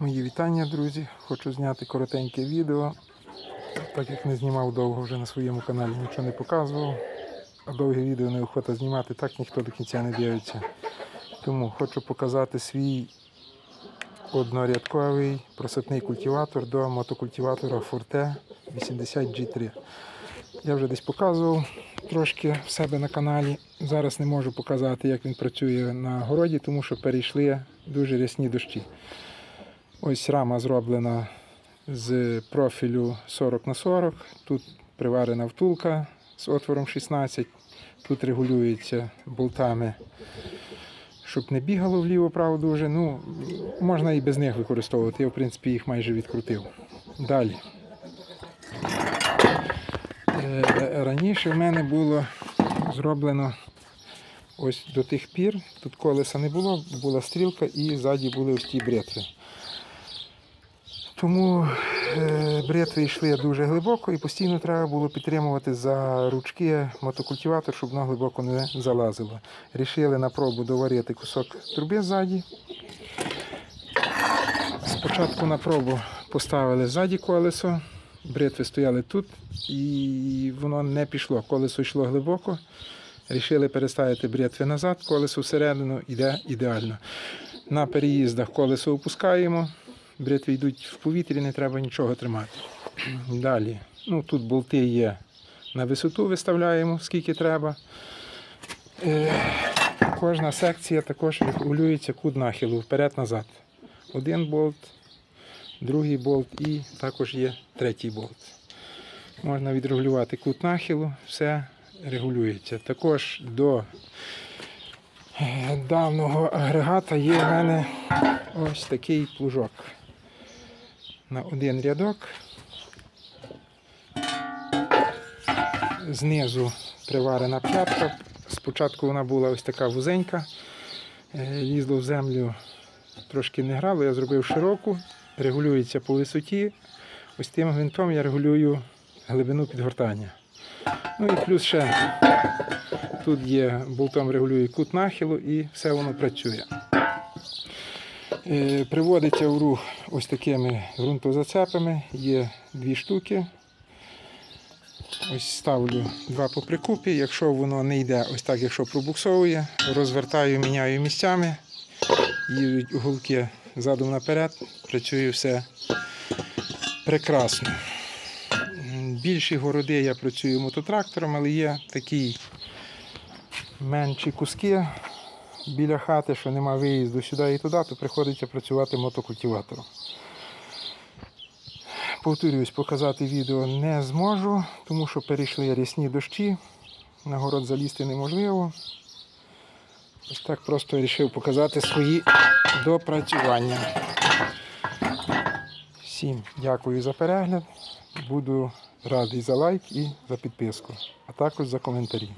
Мої вітання, друзі. Хочу зняти коротеньке відео. Так як не знімав довго вже на своєму каналі, нічого не показував. А довге відео неохота знімати, так ніхто до кінця не дивиться. Тому хочу показати свій однорядковий просипний культиватор до мотокультиватора Forte 80G3. Я вже десь показував трошки в себе на каналі. Зараз не можу показати, як він працює на городі, тому що перейшли дуже рясні дощі. Ось рама зроблена з профілю 40 на 40. Тут приварена втулка з отвором 16. Тут регулюється болтами, щоб не бігало вліво-право дуже. Ну, можна і без них використовувати. Я, в принципі, їх майже відкрутив. Далі. Е, Раніше в мене було зроблено ось до тих пір. Тут колеса не було, була стрілка і ззаді були ось ті бретви. Тому е, бретви йшли дуже глибоко і постійно треба було підтримувати за ручки мотокультиватор, щоб воно глибоко не залазило. Рішили на пробу доварити кусок труби ззаді. Спочатку на пробу поставили ззаді колесо, бритви стояли тут і воно не пішло. Колесо йшло глибоко. Рішили переставити бритви назад, колесо всередину йде ідеально. На переїздах колесо опускаємо, бритви йдуть в повітрі, не треба нічого тримати. Далі. Ну, тут болти є на висоту, виставляємо скільки треба. Е, Кожна секція також регулюється кут нахилу вперед-назад. Один болт, другий болт і також є третій болт. Можна відрегулювати кут нахилу, все регулюється. Також до е, даного агрегата є в мене ось такий плужок. На один рядок. Знизу приварена п'ятка. Спочатку вона була ось така вузенька, Е, лізло в землю, трошки не грало, я зробив широку, регулюється по висоті. Ось тим гвинтом я регулюю глибину підгортання. Ну і плюс ще тут є болтом регулює кут нахилу і все воно працює. Е, Приводиться в рух ось такими ґрунтозацепами. Є дві штуки. Ось ставлю два по прикупі. Якщо воно не йде ось так, якщо пробуксовує, розвертаю, міняю місцями, їдуть голки задом наперед, працює все прекрасно. Більші городи я працюю мототрактором, але є такі менші куски біля хати, що нема виїзду сюди і туди, то приходиться працювати мотокультиватором. Повторюсь, показати відео не зможу, тому що перейшли рясні дощі. На город залізти неможливо. Ось так просто вирішив показати свої допрацювання. Всім дякую за перегляд. Буду радий за лайк і за підписку, а також за коментарі.